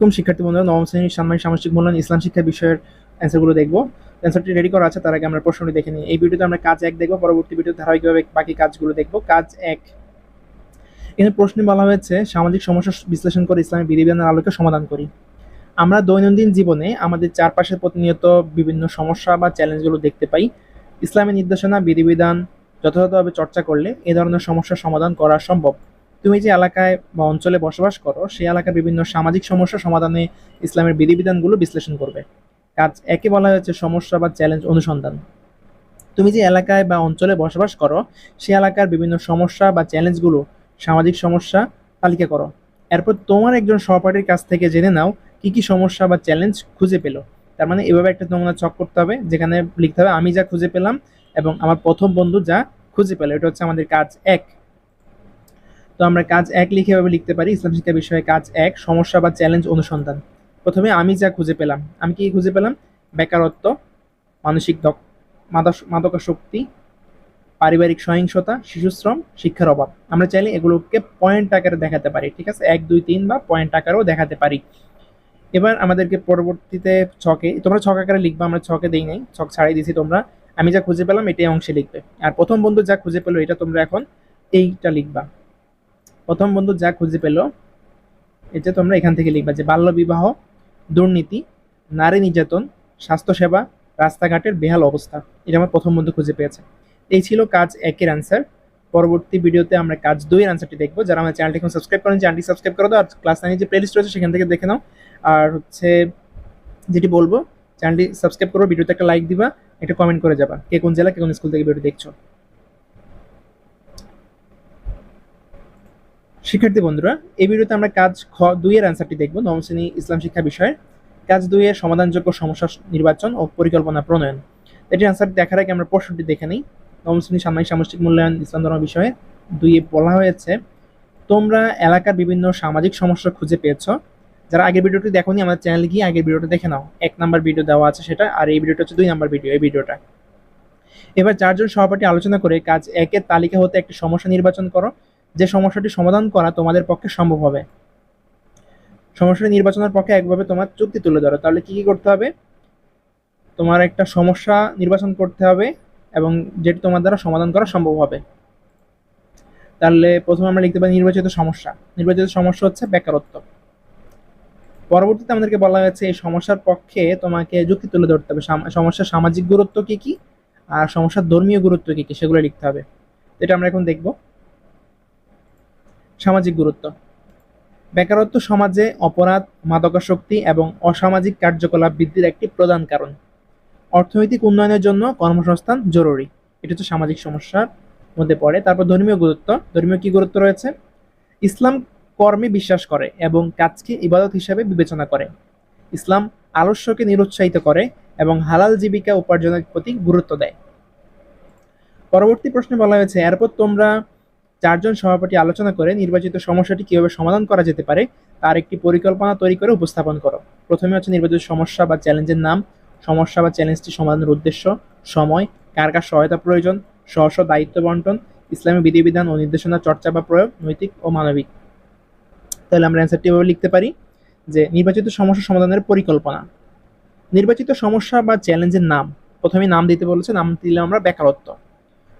কোন শিক্ষার্থী বন্ধুরা, নবম শ্রেণির সাময়িক সামাজিক মূল্যায়ন ইসলাম শিক্ষা বিষয়ের অ্যান্সারগুলো দেখব। অ্যান্সারটি রেডি করা আছে, তার আগে আমরা প্রশ্নটি দেখে নিই। এই ভিডিওতে আমরা কাজ এক দেখব, পরবর্তী ভিডিওতে ধারাবাহিকভাবে বাকি কাজগুলো দেখব। কাজ এক। এখানে প্রশ্নে বলা হয়েছে, সামাজিক সমস্যা বিশ্লেষণ করে ইসলামের বিধিবিধানের আলোকে সমাধান করি। আমরা দৈনন্দিন জীবনে আমাদের চারপাশে প্রতিনিয়ত বিভিন্ন সমস্যা বা চ্যালেঞ্জগুলো দেখতে পাই। ইসলামের নির্দেশনা, বিধিবিধান যথাযথভাবে চর্চা করলে এ ধরনের সমস্যার সমাধান করা সম্ভব। তুমি যে এলাকায় বা অঞ্চলে বসবাস করো, সেই এলাকার বিভিন্ন সামাজিক সমস্যা সমাধানে ইসলামের বিধিবিধানগুলো বিশ্লেষণ করবে। কাজ একে বলা হয়েছে সমস্যা বা চ্যালেঞ্জ অনুসন্ধান। তুমি যে এলাকায় বা অঞ্চলে বসবাস করো সেই এলাকার বিভিন্ন সমস্যা বা চ্যালেঞ্জগুলো সামাজিক সমস্যা তালিকা করো। এরপর তোমার একজন সহপাঠীর কাছ থেকে জেনে নাও কি কি সমস্যা বা চ্যালেঞ্জ খুঁজে পেল। তার মানে এভাবে একটা নমুনা চক করতে হবে, যেখানে লিখতে হবে, আমি যা খুঁজে পেলাম এবং আমার প্রথম বন্ধু যা খুঁজে পেল। এটা হচ্ছে আমাদের কাজ এক। তো আমরা কাজ এক লিখে এভাবে লিখতে পারি, ইসলাম শিক্ষা বিষয়ে কাজ এক, সমস্যা বা চ্যালেঞ্জ অনুসন্ধান। প্রথমে আমি যা খুঁজে পেলাম, আমি কি খুঁজে পেলাম? বেকারত্ব, মানসিক দক মাদক- মাদকাসক্তি, পারিবারিক সহিংসতা, শিশুশ্রম, শিক্ষার অভাব। আমরা চাইলে এগুলোকে পয়েন্ট আকারে দেখাতে পারি, ঠিক আছে? এক, দুই, তিন বা পয়েন্ট আকারেও দেখাতে পারি। এবার আমাদেরকে পরবর্তীতে ছকে, তোমরা ছক আকারে লিখবা, আমরা ছকে দেই নাই, ছক ছাড়াই দিছি তোমরা। আমি যা খুঁজে পেলাম, এটাই অংশে লিখবে। আর প্রথম বন্ধু যা খুঁজে পেল, এটা তোমরা এখন এইটা লিখবা। প্রথম বন্ধু যা খুঁজে পেল, এটা তোমরা এখান থেকে লিখবা যে বাল্য বিবাহ, দুর্নীতি, নারী নির্যাতন, স্বাস্থ্যসেবা, রাস্তাঘাটের বেহাল অবস্থা। এটা আমার প্রথম বন্ধু খুঁজে পেয়েছে। এই ছিল কাজ একের আনসার পরবর্তী ভিডিওতে আমরা কাজ দুইয়ের অ্যান্সারটি দেখব। যারা আমার চ্যানেলটি এখন সাবস্ক্রাইব করেন চ্যানেলটি সাবস্ক্রাইব করে দাও। আর ক্লাস নাইনের যে প্লেলিস্ট রয়েছে, সেখান থেকে দেখে নাও। আর হচ্ছে যেটি বলব চ্যানেলটি সাবস্ক্রাইব করো, ভিডিওতে একটা লাইক দিবা, একটা কমেন্ট করে যাবা। কে কোন জেলা, কে কোন স্কুল থেকে ভিডিও দেখছ। শিক্ষার্থী বন্ধুরা, এই ভিডিওতে আমরা কাজ খ দুইয়ের অ্যান্সারটি দেখব, নবম শ্রেণি ইসলাম শিক্ষা বিষয়ে কাজ দুইয়ের সমাধানযোগ্য সমস্যা নির্বাচন ও পরিকল্পনা প্রণয়ন। এটির অ্যান্সার দেখার আগে আমরা প্রশ্নটি দেখে নিই। নবম শ্রেণি সাময়িক সামষ্টিক মূল্যায়ন, ইসলাম ধর্ম বিষয়ে দুইয়ে বলা হয়েছে, তোমরা এলাকার বিভিন্ন সামাজিক সমস্যা খুঁজে পেয়েছ? যারা আগের ভিডিওটি দেখোনি, আমাদের চ্যানেলে গিয়ে আগের ভিডিওটা দেখে নাও। এক নাম্বার ভিডিও দেওয়া আছে সেটা, আর এই ভিডিওটা হচ্ছে দুই নাম্বার ভিডিও এই ভিডিওটা। এবার চারজন সহপাঠী আলোচনা করে কাজ একের তালিকা হতে একটি সমস্যা নির্বাচন করো। যে সমস্যাটি সমাধান করা তোমাদের পক্ষে সম্ভব হবে। সমস্যাটি নির্বাচনের পক্ষে একভাবে তোমার চুক্তি তুলে ধরো। তাহলে কি কি করতে হবে? তোমার একটা সমস্যা নির্বাচন করতে হবে এবং যেটি তোমার দ্বারা সমাধান করা সম্ভব হবে। তাহলে প্রথমে আমরা লিখতে পারি নির্বাচিত সমস্যা। নির্বাচিত সমস্যা হচ্ছে বেকারত্ব। পরবর্তীতে আমাদেরকে বলা হয়েছে, এই সমস্যার পক্ষে তোমাকে যুক্তি তুলে ধরতে হবে। সাম- সমস্যার সামাজিক গুরুত্ব কি কি? আর সমস্যার ধর্মীয় গুরুত্ব কি কি? সেগুলো লিখতে হবে। এটা আমরা এখন দেখব। সামাজিক গুরুত্ব। বেকারত্ব সমাজে অপরাধ, মাদকাসক্তি এবং অসামাজিক কার্যকলাপ বৃদ্ধির একটি প্রধান কারণ। অর্থনৈতিক উন্নয়নের জন্য কর্মসংস্থান জরুরি। এটা হচ্ছে সামাজিক সমস্যার মধ্যে পড়ে। তারপর ধর্মীয় গুরুত্ব। ধর্মীয় কি গুরুত্ব রয়েছে? ইসলাম কর্মে বিশ্বাস করে এবং কাজকে ইবাদত হিসাবে বিবেচনা করে। ইসলাম আলস্যকে নিরুৎসাহিত করে এবং হালাল জীবিকা উপার্জনের প্রতি গুরুত্ব দেয়। পরবর্তী প্রশ্নে বলা হয়েছে, এরপর তোমরা চারজন সভাপতি আলোচনা করে নির্বাচিত সমস্যাটি কীভাবে সমাধান করা যেতে পারে, তার একটি পরিকল্পনা তৈরি করে উপস্থাপন করো। প্রথমে হচ্ছে নির্বাচিত সমস্যা বা চ্যালেঞ্জের নাম, সমস্যা বা চ্যালেঞ্জটি সমাধানের উদ্দেশ্য, সময়, কার কার সহায়তা প্রয়োজন স্ব দায়িত্ব বন্টন, ইসলামী বিধিবিধান ও নির্দেশনা, চর্চা বা প্রয়োগ, নৈতিক ও মানবিক। তাহলে আমরা অ্যান্সারটি এভাবে লিখতে পারি যে, নির্বাচিত সমস্যা সমাধানের পরিকল্পনা। নির্বাচিত সমস্যা বা চ্যালেঞ্জের নাম, প্রথমে নাম দিতে বলেছে, নাম দিলে আমরা বেকারত্ব।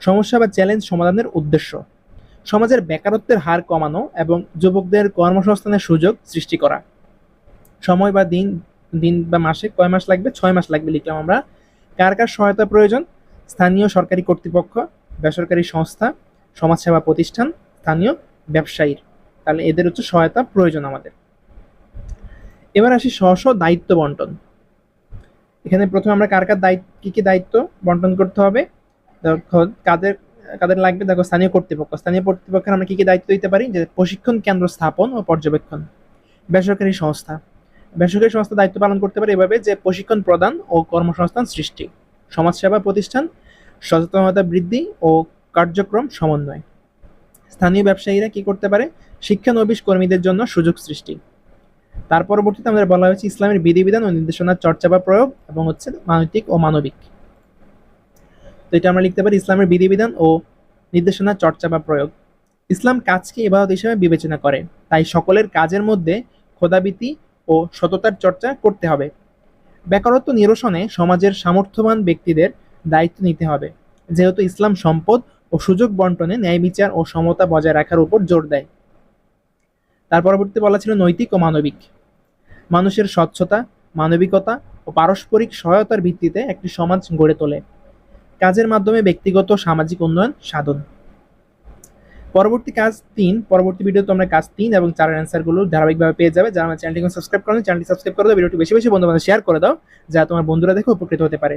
সমস্যা বা চ্যালেঞ্জ সমাধানের উদ্দেশ্য। সমাজের বেকারত্বের হার কমানো এবং যুবকদের কর্মসংস্থানের সুযোগ সৃষ্টি করা। সময় বা দিন দিন বা মাসে কয় মাস লাগবে? ছয় মাস লাগবে লিখলাম আমরা। কার কার সহায়তা প্রয়োজন? স্থানীয় সরকারি কর্তৃপক্ষ, বেসরকারি সংস্থা, সমাজসেবা প্রতিষ্ঠান, স্থানীয় ব্যবসায়ীর। তাহলে এদের হচ্ছে সহায়তা প্রয়োজন আমাদের। এবার আসি স্ব স্ব দায়িত্ব বন্টন। এখানে প্রথমে আমরা কার কার দায়িত্ব, কী কী দায়িত্ব বন্টন করতে হবে? কাদের কাদের লাগবে? দেখো, স্থানীয় কর্তৃপক্ষ। স্থানীয় কর্তৃপক্ষের আমরা কী কী দায়িত্ব দিতে পারি? যে প্রশিক্ষণ কেন্দ্র স্থাপন ও পর্যবেক্ষণ। বেসরকারি সংস্থা। বেসরকারি সংস্থা দায়িত্ব পালন করতে পারে এভাবে যে প্রশিক্ষণ প্রদান ও কর্মসংস্থান সৃষ্টি, সমাজসেবা প্রতিষ্ঠান, সচেতনতা বৃদ্ধি ও কার্যক্রম সমন্বয়। স্থানীয় ব্যবসায়ীরা কি করতে পারে? শিক্ষানবিশ কর্মীদের জন্য সুযোগ সৃষ্টি। তার পরবর্তীতে আমাদের বলা হয়েছে ইসলামের বিধিবিধান ও নির্দেশনার চর্চা বা প্রয়োগ এবং হচ্ছে মানবিক ও মানবিক। তো এটা আমরা লিখতে পারি ইসলামের বিধিবিধান ও নির্দেশনা, চর্চা বা প্রয়োগ। ইসলাম কাজকে ইবাদত হিসেবে বিবেচনা করে। তাই সকলের কাজের মধ্যে খোদাবিতি ও সততার চর্চা করতে হবে। বেকারত্ব নিরসনে সমাজের সামর্থ্যবান ব্যক্তিদের দায়িত্ব নিতে হবে। যেহেতু ইসলাম সম্পদ ও সুযোগ বন্টনে ন্যায় বিচার ও সমতা বজায় রাখার উপর জোর দেয়। তার পরবর্তী বলা ছিল নৈতিক ও মানবিক। মানুষের স্বচ্ছতা, মানবিকতা ও পারস্পরিক সহায়তার ভিত্তিতে একটি সমাজ গড়ে তোলে। কাজের মাধ্যমে ব্যক্তিগত সামাজিক উন্নয়ন সাধন। পরবর্তী কাজ তিন, পরবর্তী ভিডিও তোমরা কাজ তিন এবং চারের অ্যান্সারগুলো ধারাবাহিকভাবে পেয়ে যাবে। যারা আমার চ্যানেলটিকে সাবস্ক্রাইব করেন চ্যানেলটি সাবস্ক্রাইব করে দাও ভিডিওটি বেশি বেশি বন্ধু বান্ধব শেয়ার করে দাও, যা তোমার বন্ধুরা দেখে উপকৃত হতে পারে।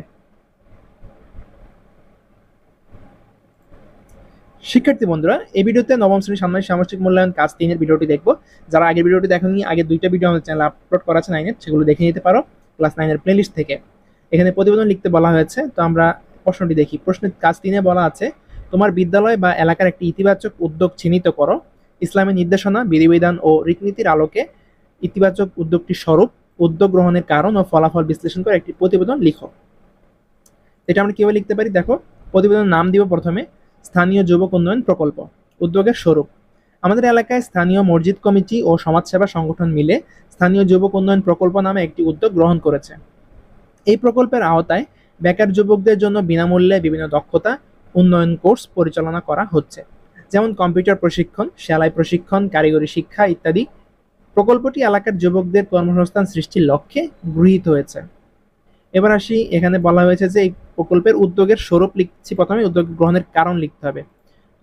শিক্ষার্থী বন্ধুরা, এই ভিডিওতে নবম শ্রেণির সামনে সামষ্টিক মূল্যায়ন কাজ তিনের ভিডিওটি দেখব। যারা আগের ভিডিওটি দেখেনি, আগে দুইটা ভিডিও আমাদের চ্যানেল আপলোড করা আছে নাইনের সেগুলো দেখে নিতে পারো ক্লাস নাইনের প্লেলিস্ট থেকে। এখানে প্রতিবেদন লিখতে বলা হয়েছে, তো আমরা প্রশ্নটি দেখি। প্রশ্নের কাজ তিনে বলা আছে, তোমার বিদ্যালয় বা এলাকার একটি ইতিবাচক উদ্যোগ চিহ্নিত করো। ইসলামের নির্দেশনা, বিধিবিধান ও রীতিনীতির আলোকে ইতিবাচক উদ্যোগটির স্বরূপ। উদ্যোগ গ্রহণের কারণ ও ফলাফল বিশ্লেষণ করে একটি প্রতিবেদন লিখো। এটা আমরা কীভাবে লিখতে পারি? দেখো, প্রতিবেদনের নাম দিব প্রথমে, স্থানীয় যুবক উন্নয়ন প্রকল্প, উদ্যোগের স্বরূপ। আমাদের এলাকায় স্থানীয় মসজিদ কমিটি ও সমাজসেবা সংগঠন মিলে স্থানীয় যুবক উন্নয়ন প্রকল্প নামে একটি উদ্যোগ গ্রহণ করেছে। এই প্রকল্পের আওতায় বেকার যুবকদের জন্য বিনামূল্যে বিভিন্ন দক্ষতা, উন্নয়ন কোর্স পরিচালনা করা হচ্ছে। যেমন কম্পিউটার প্রশিক্ষণ, সেলাই প্রশিক্ষণ, কারিগরি শিক্ষা ইত্যাদি। প্রকল্পটি এলাকার যুবকদের কর্মসংস্থান সৃষ্টির লক্ষ্যে গৃহীত হয়েছে। এবার আসি, এখানে বলা হয়েছে যে এই প্রকল্পের উদ্যোগের স্বরূপ লিখছি প্রথমে, উদ্যোগ গ্রহণের কারণ লিখতে হবে।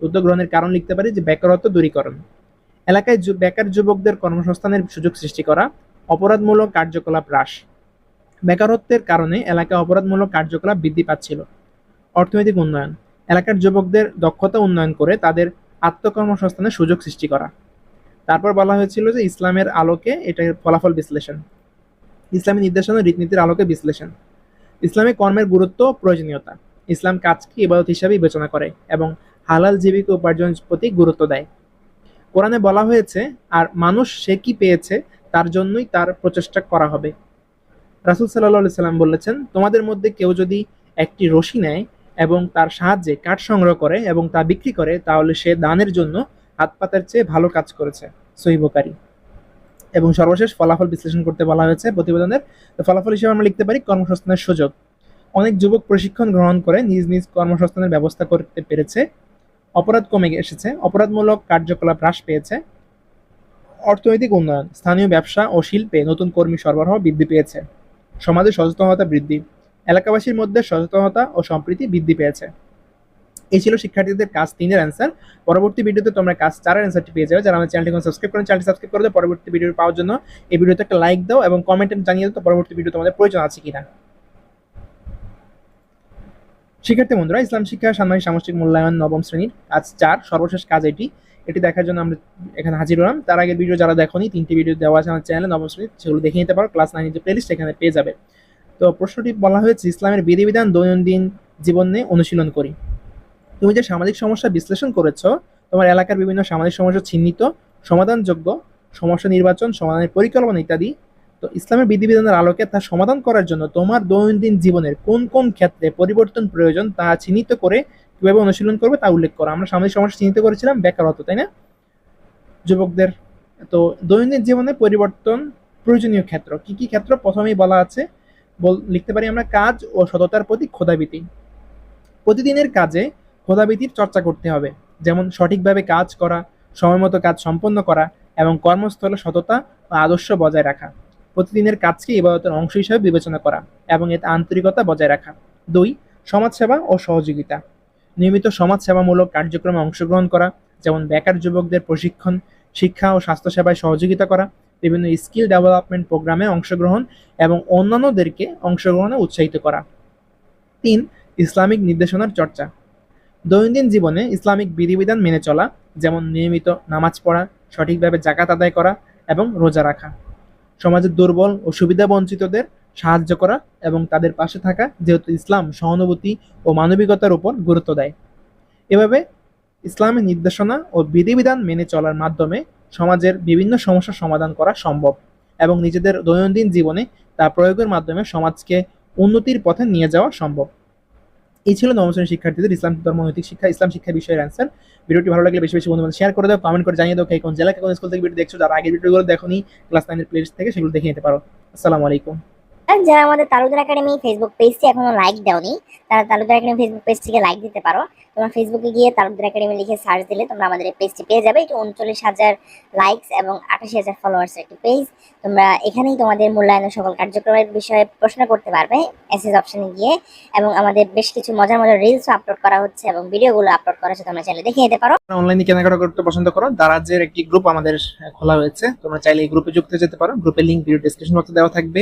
উদ্যোগ গ্রহণের কারণ লিখতে পারি যে বেকারত্ব দূরীকরণ। এলাকায় বেকার যুবকদের কর্মসংস্থানের সুযোগ সৃষ্টি করা, অপরাধমূলক কার্যকলাপ হ্রাস। বেকারত্বের কারণে এলাকায় অপরাধমূলক কার্যকলাপ বৃদ্ধি পাচ্ছিল। অর্থনৈতিক উন্নয়ন। এলাকার যুবকদের দক্ষতা উন্নয়ন করে তাদের আত্মকর্মসংস্থানের সুযোগ সৃষ্টি করা। তারপর বলা হয়েছিল যে ইসলামের আলোকে এটার ফলাফল বিশ্লেষণ। ইসলামী নির্দেশনা, রীতিনীতির আলোকে বিশ্লেষণ। ইসলামী কর্মের গুরুত্ব প্রয়োজনীয়তা। ইসলাম কাজকে ইবাদত হিসাবে বিবেচনা করে এবং হালাল জীবিকা উপার্জনের প্রতি গুরুত্ব দেয়। কোরআনে বলা হয়েছে, আর মানুষ সে কি পেয়েছে তার জন্যই তার প্রচেষ্টা করা হবে। রাসুল সাল্লাহ সাল্লাম বলেছেন, তোমাদের মধ্যে কেউ যদি একটি রশি নেয় এবং তার সাহায্যে কাঠ সংগ্রহ করে এবং তা বিক্রি করে, তাহলে সে দানের জন্য হাত পাতার চেয়ে ভালো কাজ করেছে। সহিবকারী এবং সর্বশেষ ফলাফল বিশ্লেষণ করতে বলা হয়েছে প্রতিবেদনের। ফলাফল হিসেবে আমরা লিখতে পারি, কর্মসংস্থানের সুযোগ। অনেক যুবক প্রশিক্ষণ গ্রহণ করে নিজ নিজ কর্মসংস্থানের ব্যবস্থা করতে পেরেছে। অপরাধ কমে এসেছে, অপরাধমূলক কার্যকলাপ হ্রাস পেয়েছে। অর্থনৈতিক উন্নয়ন, স্থানীয় ব্যবসা ও শিল্পে নতুন কর্মী সরবরাহ বৃদ্ধি পেয়েছে। সমাজে সচেতনতা বৃদ্ধি, এলাকাবাসীর মধ্যে সচেতনতা ও সম্প্রীতি বৃদ্ধি পেয়েছে। এই ছিল শিক্ষার্থীদের কাজ তিনের অ্যান্সার পরবর্তী ভিডিওতে তোমরা কাজ চারের অ্যান্সারটি পেয়ে যাবে। যারা আমার চ্যানেলটি সাবস্ক্রাইব করেন চ্যানেলটি সাবস্ক্রাইব করে পরবর্তী ভিডিও পাওয়ার জন্য এই ভিডিওতে একটা লাইক দাও এবং কমেন্টে জানিয়ে দাও পরবর্তী ভিডিও তোমাদের প্রয়োজন আছে কিনা। শিক্ষার্থী বন্ধুরা, ইসলাম শিক্ষা সামাজিক সামষ্টিক মূল্যায়ন নবম শ্রেণির কাজ চার, সর্বশেষ কাজ এটি। এটি দেখার জন্য আমরা এখানে হাজির হলাম। তার আগের ভিডিও যারা দেখোনি, তিনটি ভিডিও দেওয়া আছে আমার চ্যানেলে শ্রেণির, সেগুলো দেখে নিতে পারো। ক্লাস নাইনের যে প্লেলিস্ট এখানে পেয়ে যাবে। তো প্রশ্নটি বলা হয়েছে, ইসলামের বিধিবিধান দৈনন্দিন জীবনে অনুশীলন করি। তুমি যে সামাজিক সমস্যা বিশ্লেষণ করেছ, তোমার এলাকার বিভিন্ন সামাজিক সমস্যা চিহ্নিত, সমাধানযোগ্য, সমস্যা নির্বাচন, সমাধানের পরিকল্পনা ইত্যাদি, তো ইসলামের বিধিবিধানের আলোকে তা সমাধান করার জন্য তোমার দৈনন্দিন জীবনের কোন কোন ক্ষেত্রে পরিবর্তন প্রয়োজন তা চিহ্নিত করে কীভাবে অনুশীলন করবে তা উল্লেখ করা। আমরা সামাজিক সমস্যা চিহ্নিত করেছিলাম বেকারত্ব তাই না? যুবকদের, তো দৈনন্দিন জীবনে পরিবর্তন প্রয়োজনীয় ক্ষেত্র। কি কি ক্ষেত্র? প্রথমেই বলা আছে লিখতে পারি আমরা কাজ ও সততার প্রতি ক্ষোধাবীতি প্রতিদিনের কাজে ক্ষোধাবীতির চর্চা করতে হবে। যেমন সঠিকভাবে কাজ করা, সময়মতো কাজ সম্পন্ন করা এবং কর্মস্থলে সততা ও আদর্শ বজায় রাখা। প্রতিদিনের কাজকে ইবাদতের অংশ হিসেবে বিবেচনা করা এবং এতে আন্তরিকতা বজায় রাখা। দুই, সমাজসেবা ও সহযোগিতা। নিয়মিত সমাজসেবামূলক কার্যক্রমে অংশগ্রহণ করা, যেমন বেকার যুবকদের প্রশিক্ষণ, শিক্ষা ও স্বাস্থ্যসেবায় সহযোগিতা করা, বিভিন্ন স্কিল ডেভেলপমেন্ট প্রোগ্রামে অংশগ্রহণ এবং অন্যান্যদেরকে অংশগ্রহণে উৎসাহিত করা। তিন, ইসলামিক নির্দেশনার চর্চা। দৈনন্দিন জীবনে ইসলামিক বিধিবিধান মেনে চলা, যেমন নিয়মিত নামাজ পড়া, সঠিকভাবে জাকাত আদায় করা এবং রোজা রাখা। সমাজের দুর্বল ও সুবিধা বঞ্চিতদের সাহায্য করা এবং তাদের পাশে থাকা যেহেতু ইসলাম সহানুভূতি ও মানবিকতার উপর গুরুত্ব দেয়। এভাবে ইসলামের নির্দেশনা ও বিধিবিধান মেনে চলার মাধ্যমে সমাজের বিভিন্ন সমস্যার সমাধান করা সম্ভব এবং নিজেদের দৈনন্দিন জীবনে তা প্রয়োগের মাধ্যমে সমাজকে উন্নতির পথে নিয়ে যাওয়া সম্ভব। এই ছিল নবম শ্রেণির শিক্ষার্থীদের ইসলাম ধর্ম, নৈতিক শিক্ষা, ইসলাম শিক্ষা বিষয়ের অ্যান্সার ভিডিওটি ভালো লাগলে বেশি বেশি বন্ধু শেয়ার করে দাও কমেন্ট করে জানিয়ে দাও কোন জেলা কোন স্কুল থেকে ভিডিও দেখছ, যারা আগের ভিডিওগুলো দেখোনি ক্লাস নাইনের প্লেস থেকে সেগুলো দেখে নিতে পারো। আসসালামু আলাইকুম। যারা আমাদের তালুদার একাডেমি ফেসবুক পেজটি এখনও লাইক দেওনি, তারা তালুদার একাডেমি ফেসবুক পেজটিকে লাইক দিতে পারো। তোমরা ফেসবুকে গিয়ে তালুদার একাডেমি লিখে সার্চ দিলে তোমরা আমাদের এই পেজটি পেয়ে যাবে। এটি উনচল্লিশ হাজার লাইকস এবং আঠাশি হাজার ফলোয়ার্স একটি পেজ তোমরা এখানেই তোমাদের মূল্যায়নের সকল কার্যক্রমের বিষয়ে প্রশ্ন করতে পারবে এসএস অপশনে গিয়ে। এবং আমাদের বেশ কিছু মজার মজার রিলসও আপলোড করা হচ্ছে এবং ভিডিওগুলো আপলোড করা হচ্ছে, তোমরা চাইলে দেখে নিতে পারো। অনলাইনে কেনাকাটা করতে পছন্দ করো, দারাজের একটি গ্রুপ আমাদের খোলা হয়েছে। তোমরা চাইলে এই গ্রুপে যুক্ত যেতে পারো। গ্রুপের লিঙ্ক ভিডিও ডিসক্রিপশন বক্সে দেওয়া থাকবে।